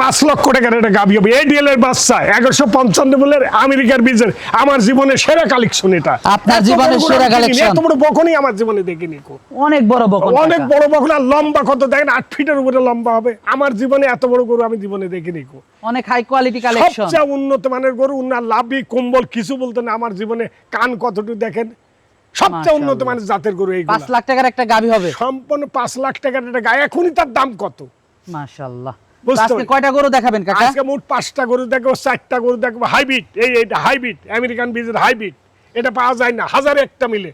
পাঁচ লক্ষ টাকার একটা গাভি হবে। এডিএল এর বাচ্চা এগারোশো পঞ্চান্ন বলের আমেরিকার বীজের আমার জীবনের সেরা কালেকশন এটা। আপনার জীবনের সেরা collection। এত বড় বকনই আমার জীবনে দেখিনি কো। অনেক বড় বকন অনেক বড় বকন আর লম্বা কত দেখেন আট ফিটের উপরে লম্বা হবে। আমার জীবনে এত বড় গরু আমি জীবনে দেখিনি কো। অনেক হাই কোয়ালিটি কালেকশন সবচেয়ে উন্নত মানের গরু উন্নত লাভি কম্বল কিছু বলতে না আমার জীবনে কান কতটুকু দেখেন? সবচেয়ে উন্নত মানের জাতের গরু এই পাঁচ লাখ টাকার একটা গাভি হবে। সম্পূর্ণ পাঁচ লাখ টাকার একটা গায়ে এখনই তার দাম কত? মাশাআল্লাহ। আজকে কয়টা গরু দেখাবেন কাকা? আজকে মোট পাঁচটা গরু দেখব চারটা গরু দেখব হাইব্রিড এই এটা হাইব্রিড আমেরিকান বীজের হাইব্রিড। এটা পাওয়া যায় না হাজারে একটা মিলে।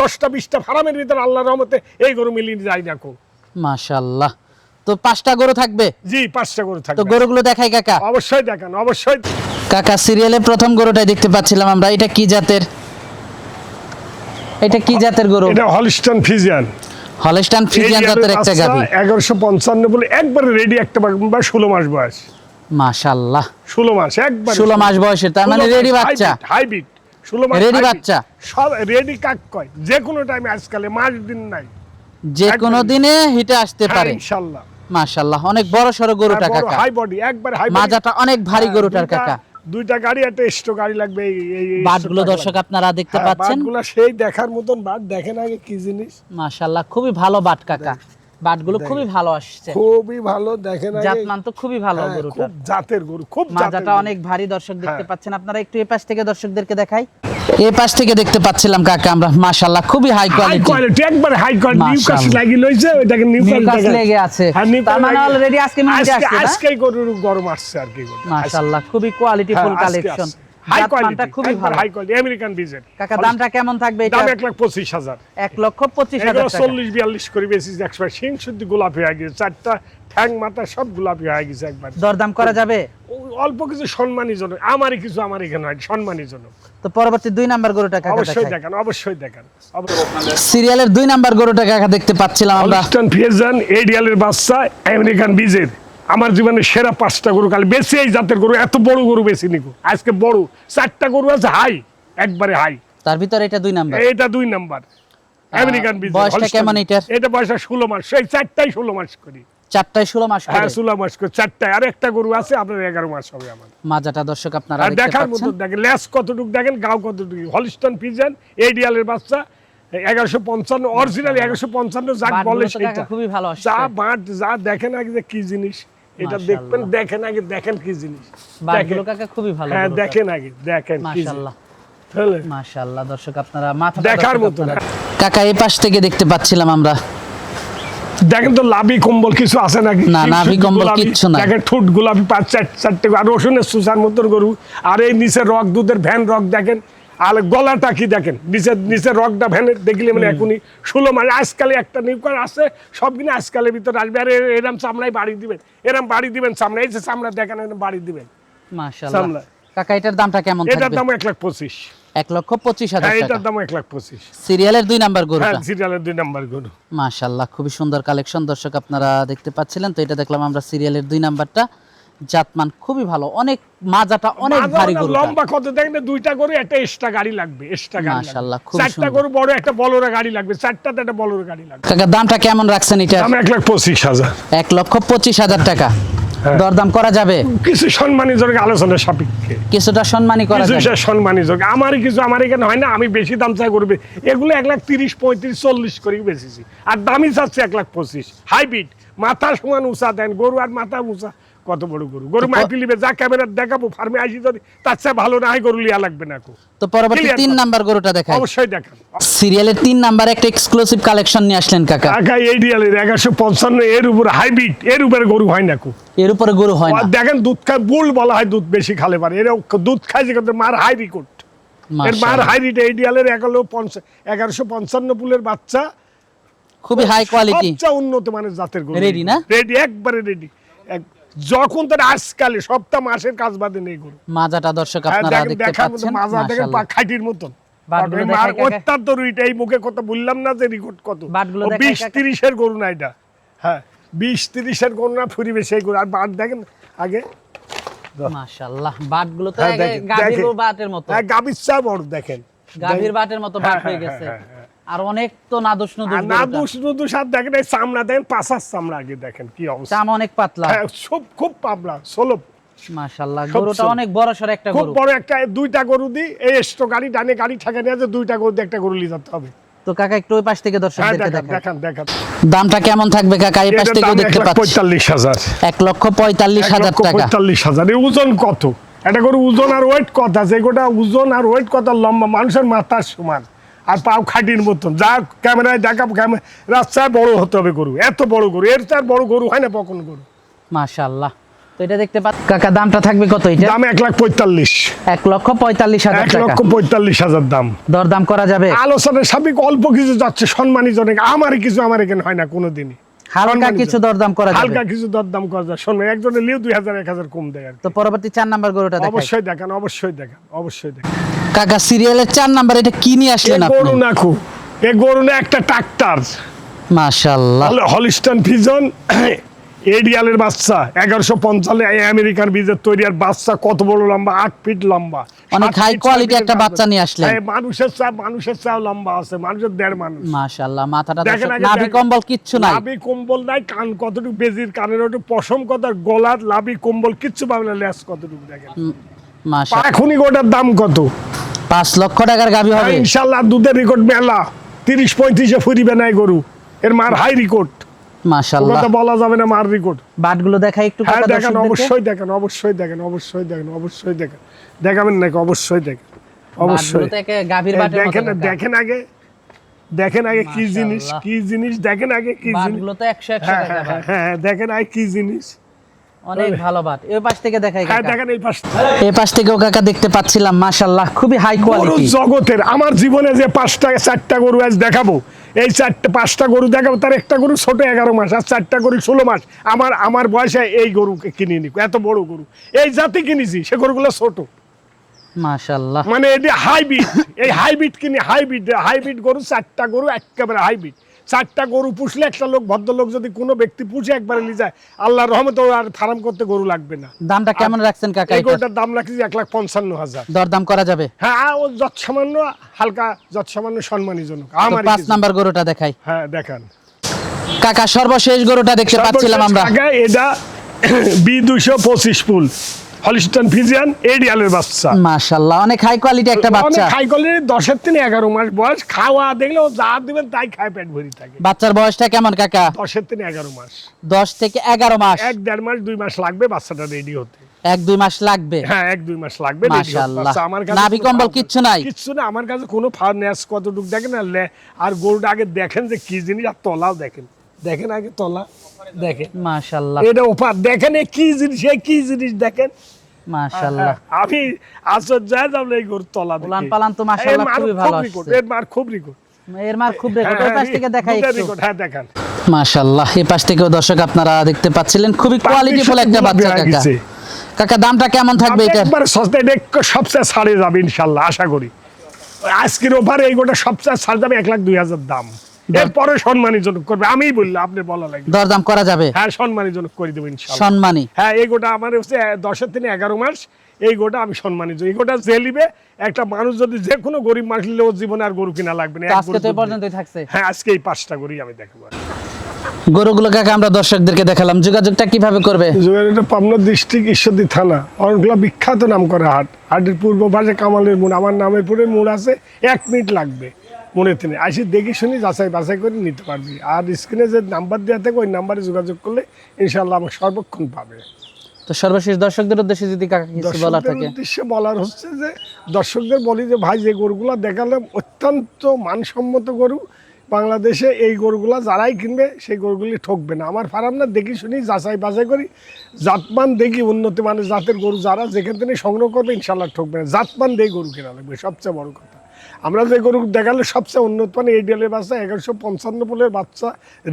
দশটা বিশটা ফার্মের ভিতরে আল্লাহ রহমতে এই গরু মিলিয়ে যায় না কো মাশাআল্লাহ। তো পাঁচটা গরু থাকবে? জি পাঁচটা গরু তো গরুগুলো দেখাই কাকা। অবশ্যই দেখান অবশ্যই। কাকা সিরিয়ালে প্রথম গরুটাই দেখতে পাচ্ছিলাম আমরা। এটা কি জাতের? এটা কি জাতের গরু? এটা হলিস্টন ফিজিয়ান। হলস্টাইন ফ্রিজিয়ান জাতের একটা গাভি। এগারোশো পঞ্চান্ন বলে একবারে রেডি একটা বা- বা ষোলো মাস বয়স। মাশাআল্লাহ ষোলো মাস একবার 16 মাস বয়সের, তার মানে ready বাচ্চা। হাইব্রিড ষোলো মাস Ready hybrid। বাচ্চা। সব রেডি কাক কয়? যে কোনো টাইমে আজকালে মাস দিন নাই। যে কোনো দিনে হিটে আসতে হ্যাঁ, পারে। ইনশাল্লাহ। মাশাআল্লাহ অনেক বড় সড়ো গরুটা কাকা। হাই বডি একবার হাই মাজাটা অনেক ভারী গরুটার কাকা। দুইটা গাড়ি একটা স্টো গাড়ি লাগবে এই বাটগুলো দর্শক আপনারা দেখতে হ্যাঁ, পাচ্ছেন। বাটগুলো সেই দেখার মতন বাট দেখেন আগে কি জিনিস। মাশাআল্লাহ খুবই ভালো বাট কাকা। বাটগুলো খুবই ভালো আসছে। খুবই ভালো দেখেন আগে। জাতমান তো খুবই ভালো হ্যাঁ, গরুটা খুব জাতের গরু খুব মাজাটা অনেক ভারী দর্শক দেখতে হ্যাঁ। পাচ্ছেন। আপনারা একটু এই পাশ থেকে দর্শকদেরকে দেখাই। এই পাশ থেকে দেখতে পাচ্ছিলাম কাকা আমরা মাশাআল্লাহ খুবই হাই কোয়ালিটি কোয়ালিটি একবার হাই কোয়ালিটি নিউকাস মাশাআল্লাহ। লাগি লইছে ওইটাকে নিউকাস নিউকাস লেগে আছে। হ্যাঁ, তার মানে অলরেডি আজকে মিনিটে আসছে আজকে গরুর গরম আসছে আর কি মাশাআল্লাহ খুবই quality full collection high quality খুবই ভালো। হাই কোয়ালিটি আমেরিকান বিজের কাকা দামটা কেমন থাকবে এটা দাম এক লাখ পঁচিশ হাজার। এক লক্ষ পঁচিশ হাজার টাকা। চল্লিশ বিয়াল্লিশ করে বেশি একবার সিং শুদ্ধ গোলাপি হয়ে গেছে। চারটা ঠ্যাং মাথা সব গোলাপি হয়ে গেছে একবার। দরদাম করা যাবে? অল্প কিছু সম্মানী জনক আমারই কিছু আমার এখানে হয় সম্মানী জনক তো পরবর্তী দুই নাম্বার গরুটা কাকা অবশ্যই দেখান অবশ্যই দেখান। সিরিয়ালের দুই নাম্বার গরুটা কাকা দেখতে পাচ্ছিলাম আমরা। এডিয়ালের বাচ্চা আমেরিকান বীজের আমার জীবনে সেরা পাঁচটা গরু কাল বেশি এই জাতের গরু এত বড় গরু বেশি নিকো আজকে বড় চারটা গরু আছে হাই একবারে হাই তার ভিতরে এটা দুই নাম্বার? এটা দুই নাম্বার। আমেরিকান বীজ বয়সটা কেমন এটার? এটা বয়স ষোলো মাস সেই চারটাই ষোলো মাস করি। চারটায় ষোলো মাস হ্যাঁ করে ষোলো মাস করে চারটায়। আর একটা গরু আছে আপনার এগারো মাস হবে আমার। মাজাটা দর্শক আপনারা আর দেখতে দেখার মতো পাচ্ছেন দেখেন লেস কতটুকু দেখেন গাও কতটুকু হলিস্টন পিজন এডিয়ালের বাচ্চা এগারোশো পঞ্চান্ন অরিজিনাল এগারোশো পঞ্চান্ন বাটগুলো বলে সেটা। খুবই ভালো যা বাট যা দেখেন আগে যে কি জিনিস এটা দেখবেন দেখেন আগে দেখেন কি জিনিস। বাটগুলো কাকা খুবই ভালো হ্যাঁ দেখেন আগে দেখেন কি মাশাআল্লাহ। মাশাআল্লাহ দর্শক আপনারা মাথা দেখার মতো কাকা এই পাশ থেকে দেখতে পাচ্ছিলাম আমরা। দেখেন তো লাভি কম্বল কিছু আছে নাকি? না, নাভি কম্বল কিচ্ছু নাই। দেখেন ঠোঁট গোলাপি পাঁচ চার চারটে আর রসুনের সুসার মতন গরু। আর এই নিচে রক দুধের ভ্যান রক দেখেন। আর গলাটা কি দেখেন? নিচের নিচের রকটা ভ্যানের দেখলে মানে এখনই ষোলো মানে আজকালে একটা নিউকার আছে সব কিনে আজকালের ভিতরে আসবে। আর এরম চামড়ায় বাড়ি দিবেন এরম বাড়ি দিবেন চামড়া এই যে চামড়া দেখেন এরম বাড়ি দিবেন। মাশাআল্লাহ। কাকা এটার দামটা কেমন এটার দাম এক লাখ পঁচিশ। এক লক্ষ পঁচিশ হাজার হ্যাঁ টাকা। এটার দাম লাখ পঁচিশ। সিরিয়ালের দুই নাম্বার হ্যাঁ সিরিয়ালের দুই নাম্বার গরু। মাশাআল্লাহ খুবই সুন্দর কালেকশন দর্শক আপনারা দেখতে পাচ্ছিলেন তো এটা দেখলাম আমরা সিরিয়ালের দুই নাম্বারটা। জাতমান খুবই ভালো। অনেক মাজাটা অনেক ভারী গরু লম্বা কত দেখেন দুইটা গরু একটা এক্সট্রা গাড়ি লাগবে এক্সট্রা গাড়ি মাশাআল্লাহ, খুব সুন্দর। চারটা গরু বড় একটা বলরা গাড়ি লাগবে চারটাতে একটা বলরা গাড়ি লাগবে। কাকা দামটা কেমন রাখছেন এটা? দাম এক লাখ পঁচিশ হাজার। এক লক্ষ পঁচিশ হাজার টাকা। হ্যাঁ। দরদাম করা যাবে? কিছু সম্মানী যোগ আলোচনার সাপেক্ষে। কিছুটা সম্মানী করা যাবে। সে সম্মানী যোগ। আমার কিছু আমার এখানে হয় না আমি বেশি দাম চাই করবে এগুলো এক লাখ তিরিশ পঁয়ত্রিশ চল্লিশ করে বেশিছি আর দামি চাচ্ছে এক লাখ পঁচিশ। হাইব্রিড। মাথা সমান উঁচা দেন গরু আর মাথা উঁচা। কত বড় গরু? গরু মাইপি লিবে যা ক্যামেরা দেখাবো ফার্মে আসি যদি তার চেয়ে ভালো না হয় গরু লিয়া লাগবে না কো। তো পরবর্তী তিন নাম্বার গরুটা দেখাই। অবশ্যই দেখান সিরিয়ালের তিন নাম্বার একটা এক্সক্লুসিভ কালেকশন নিয়ে আসলেন কাকা। ঢাকা এডিয়ালের এগারোশো পঞ্চান্ন এর উপর হাইব্রিড এর উপরে গরু হয় না কো। এর উপরে গরু হয় না। দেখেন দুধ খায় বুল বলা হয় দুধ বেশি খালে পারে। এর দুধ খায় যে মার হাই রিকোর্ড এর মার এডিয়ালের এগারো পঞ্চাশ এগারোশো পঞ্চান্ন পুলের বাচ্চা। খুবই হাই কোয়ালিটি সবচেয়ে উন্নত মানের জাতের গরু Ready না? রেডি একবারে রেডি যখন তার আজকালে সপ্তাহ মাসের কাজ বাদে নেই গরু। মাজাটা দর্শক হ্যাঁ, আপনারা দেখতে পাচ্ছেন মাজা দেখেন মতন। অত্যন্ত রুইট এই মুখে কথা বললাম না যে রেকর্ড কত। বিশ তিরিশের গরু না এটা। হ্যাঁ বিশ তিরিশের গরু না ফুরিবে সেই গরু। আর বাট দেখেন আগে মাশাআল্লাহ বাটগুলো তো হ্যাঁ, গাভীর বাটের মতো। হ্যাঁ গাভীর চা বড় দেখেন। গাভীর বাটের মতো বাট হ্যাঁ, গেছে। আর অনেক তো নাদুস নুদুস আর না দুষ নুদুস আর দেখেন এই চামড়া দেখেন চামড়া আগে দেখেন কি অবস্থা। অনেক পাতলা। হ্যাঁ খুব খুব মাশাআল্লাহ গরুটা অনেক বড় সর একটা খুব বড় একটা দুইটা গরু দিই এই গাড়ি ডানে গাড়ি ঠেকে নিয়ে আছে দুইটা গরু দিয়ে একটা গরু নিয়ে যেতে হবে। তো কাকা একটু ওই পাশ থেকে হ্যাঁ দর্শকদেরকে দেখান দেখান দেখান দেখান। দামটা কেমন থাকবে কাকা? এই পাশ এক দেখতে লাখ পাচ্ছি। পঁয়তাল্লিশ হাজার। এক লক্ষ পঁয়তাল্লিশ এক হাজার লক্ষ টাকা। পঁয়তাল্লিশ হাজার। এই ওজন কত? এটা গরু ওজন আর ওয়েট কত আছে এগুলো ওজন আর ওয়েট কত লম্বা মানুষের মাথার সমান। আর পাও খাটির মতন। যা ক্যামেরায় ক্যামেরা রাস্তায় বড় হতে হবে গরু এত বড় গরু এর তার বড় গরু হয় না বকন গরু। মাশাআল্লাহ। তো এটা দেখতে পাচ্ছি কাকা দামটা থাকবে কত এটা? দাম এক লাখ পঁয়তাল্লিশ। এক লক্ষ পঁয়তাল্লিশ হাজার এক লক্ষ পঁয়তাল্লিশ হাজার দাম। দরদাম করা যাবে? আলোচনার সাবিক অল্প কিছু যাচ্ছে সম্মানিত অনেক আমার কিছু আমার এখানে হয় না কোনোদিনই। হালকা। কিছু দরদাম করা হালকা কিছু দরদাম করা যায় শোনো একজনের লিও দুই হাজার এক হাজার কম দেয় আর তো পরবর্তী চার নাম্বার গরুটা দেখাই। অবশ্যই দেখেন অবশ্যই দেখেন অবশ্যই দেখেন। কাকা সিরিয়ালের চার নাম্বার এটা কি নিয়ে আসলেন গরু আপনি? না খুব এ গরু না একটা ট্রাক্টার। মাশাআল্লাহ। হলিস্টন ফিজন এডিয়ালের বাচ্চা এগারোশো পঞ্চালে আমেরিকার বীজের তৈরি আর বাচ্চা কত বড় লম্বা? আট ফিট লম্বা। অনেক ছয় ফিটের একটা বাচ্চা নিয়ে আসলেন। হ্যাঁ, মানুষের চা মানুষের চাও লম্বা আছে মানুষের দেড় মানুষ। মাশাআল্লাহ মাথাটা দেখেন নাভি কম্বল কিচ্ছু নাই। লাভি কম্বল নাই কান কতটুকু বেজির কানের ওটু পশম কত গলার লাভি কম্বল কিচ্ছু পাবে না লেস কতটুকু দেখেন। মাশাআল্লাহ। এখনই গোটার দাম কত? পাঁচ লক্ষ টাকার গাভী হবে। ইনশাল্লাহ দুধের রেকর্ড মেলা। তিরিশ পঁয়ত্রিশে ফুরিবে নাই গরু। এর মার হাই রেকর্ড মাশাআল্লাহ কথা বলা যাবে না মার রেকর্ড বাটগুলো দেখাই একটু হ্যাঁ দেখেন অবশ্যই দেখেন অবশ্যই দেখেন অবশ্যই দেখেন অবশ্যই দেখেন। দেখাবেন নাকি? অবশ্যই দেখেন অবশ্যই। গাভীর বাটের দেখেন দেখেন আগে দেখেন আগে কি জিনিস কি জিনিস দেখেন আগে কি জিনিস। বাটগুলো তো একশো একশো হ্যাঁ টাকা হ্যাঁ হ্যাঁ হ্যাঁ, দেখেন আগে কি জিনিস। অনেক ভালো বাট। এই পাশ থেকে দেখাই হ্যাঁ দেখেন এই পাশ। এই পাশ থেকেও কাকা দেখতে পাচ্ছিলাম মাশাআল্লাহ খুবই হাই কোয়ালিটি জগতের আমার জীবনে যে পাঁচটা চারটা গরু আজ দেখাবো এই চারটে পাঁচটা গরু দেখাবো তার একটা গরু ছোট এগারো মাস আর চারটা গরু ষোলো মাস। আমার আমার বয়সে এই গরুকে কিনে নি এত বড় গরু। এই জাতি কিনেছি সে গরুগুলো ছোট। মাশাআল্লাহ। মানে এটি হাইব্রিড এই হাইব্রিড কিনে হাইব্রিড হাইব্রিড গরু চারটা গরু একেবারে হাইব্রিড চারটা গরু পুষলে একটা লোক ভদ্রলোক যদি কোনো ব্যক্তি পুষে একবারে নিয়ে যায় আল্লাহ রহমত আর ফার্ম করতে গরু লাগবে না। দামটা কেমন রাখছেন কাকা এই গরুটার দাম রাখছি এক লাখ পঞ্চান্ন হাজার। দরদাম করা যাবে? হ্যাঁ ও যত সামান্য হালকা যত সামান্য সম্মানীজনক। তো আমার পাঁচ নাম্বার গরুটা দেখাই। হ্যাঁ দেখান। কাকা সর্বশেষ গরুটা দেখতে পাচ্ছিলাম আমরা। এটা বি দুইশো পঁচিশ ফুল। হলিস্টন ফিজিয়ান এডিয়ালের বাচ্চা। মাশাআল্লাহ অনেক হাই কোয়ালিটি একটা বাচ্চা। খাই করলে দশের থেকে এগারো মাস বয়স খাওয়া দেখলে ও যা দিবেন তাই খায় পেট ভরি থাকে। বাচ্চার বয়সটা কেমন কাকা? দশের থেকে এগারো মাস। দশ থেকে এগারো মাস। এক দেড় মাস দুই মাস লাগবে বাচ্চাটা রেডি হতে। এক দুই মাস লাগবে? হ্যাঁ এক দুই মাস লাগবে মাশাআল্লাহ। আমার কাছে নাভি কম্বল কিচ্ছু নাই? কিচ্ছু না আমার কাছে কোনো ফার ন্যাস কতটুকু দেখেন আর গরুটা আগে দেখেন যে কি জিনিস আর তলাও দেখেন। দেখেন আগে তলা। দেখেন। মাশাআল্লাহ। এটা ওপার দেখেন কি জিনিস কি জিনিস দেখেন। মাশাআল্লাহ। আমি আশ্চর্য হয়ে যাব এই গরুর তলা উলান পালান তো মাশাআল্লাহ খুবই ভালো আসছে। এর মার খুব রিকোর্ড এর মার খুব রেকর্ড ওই পাশ থেকে দেখাই একটু। হ্যাঁ দেখান। মাশাআল্লাহ এই পাশ থেকেও দর্শক আপনারা দেখতে পাচ্ছিলেন খুবই কোয়ালিটি ফুল একটা বাচ্চা কাকা। কাকা দামটা কেমন থাকবে এটার একবার সস্তা এটা সবচেয়ে ছাড়ে যাবে ইনশাল্লাহ আশা করি। আজকের ওভারে এই গোটা সবচেয়ে ছাড় যাবে এক লাখ দুই হাজার দাম। এরপরে সম্মানীজনক করবে। আমিই বললাম আপনি বলা দরদাম করা যাবে? হ্যাঁ সম্মানীজনক করে দেবো সম্মানী হ্যাঁ এই গোটা আমার হচ্ছে দশের থেকে এগারো মাস এই গোটা আমি সম্মানিত এই গোটা যে নিবে একটা মানুষ যদি যে কোনো গরিব মানুষ নিলে ওর জীবনে আর গরু কিনা লাগবে না। আজকে তো পর্যন্তই থাকছে। হ্যাঁ আজকে এই পাঁচটা গরুই আমি দেখাবো। গরুগুলো কাকা আমরা দর্শকদেরকে দেখালাম। যোগাযোগটা কীভাবে করবে? এটা পাবনা ডিস্ট্রিক্ট ঈশ্বরদী থানা। অনেকগুলো বিখ্যাত নাম করে হাট। হাটের পূর্ব পাশে কামালের মোড়। আমার নামের পরে মোড় আছে এক মিনিট লাগবে। মনে তিনি। আসি দেখি শুনি যাচাই বাছাই করে নিতে পারবি। আর স্ক্রিনে যে নাম্বার দেওয়া থাকে ওই নাম্বারে যোগাযোগ করলে ইনশাল্লাহ আমাকে সর্বক্ষণ পাবে। তো সর্বশেষ দর্শকদের উদ্দেশ্যে যদি কাকা কিছু বলার থাকে। উদ্দেশ্যে বলার হচ্ছে যে দর্শকদের বলি যে ভাই যে গরুগুলো দেখালে অত্যন্ত মানসম্মত গরু। বাংলাদেশে এই গরুগুলো যারাই কিনবে সেই গরুগুলি ঠকবে না। আমার ফার্ম না দেখি শুনি যাচাই বাছাই করি। জাতমান দেখি উন্নতি মানের জাতের গরু যারা যেখান থেকে সংগ্রহ করবে ইনশাল্লাহ ঠকবে না। জাতমান দিয়ে গরু কেনা লাগবে সবচেয়ে বড় কথা। আমরা যে গরু দেখালে সবচেয়ে উন্নত মানের এই ডেলের বাচ্চা, এগারোশো পঞ্চান্ন পোলের বাচ্চা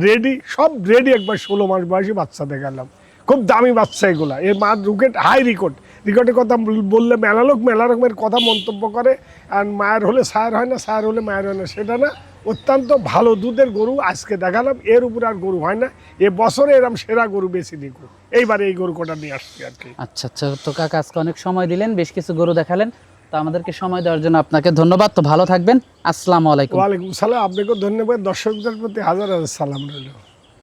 রেডি সব রেডি একবার ষোলো মাস বয়সী বাচ্চা দেখালাম। খুব দামি বাচ্চা এগুলা। এর মা রুকেট হাই রেকর্ড রেকর্ডের কথা বললে মেলা লোক মেলা রকমের কথা মন্তব্য করে, আর মায়ের হলে সায়ের হয় না, সায়ের হলে মায়ের হয় না, সেটা না। অত্যন্ত ভালো দুধের গরু আজকে দেখালাম, এর উপর আর গরু হয় না। এ বছরে এরম সেরা গরু বেশি নিকো এইবারে এই গরু কটা নিয়ে আসছি আর কি। আচ্ছা আচ্ছা। তো কাকা, আজকে অনেক সময় দিলেন, বেশ কিছু গরু দেখালেন। তো আমাদেরকে সময় দেওয়ার জন্য আপনাকে ধন্যবাদ। তো ভালো থাকবেন। আসসালামু আলাইকুম। ওয়ালাইকুম সালাম। আপনাকেও ধন্যবাদ। দর্শকদের প্রতি হাজার হাজার সালাম রইল।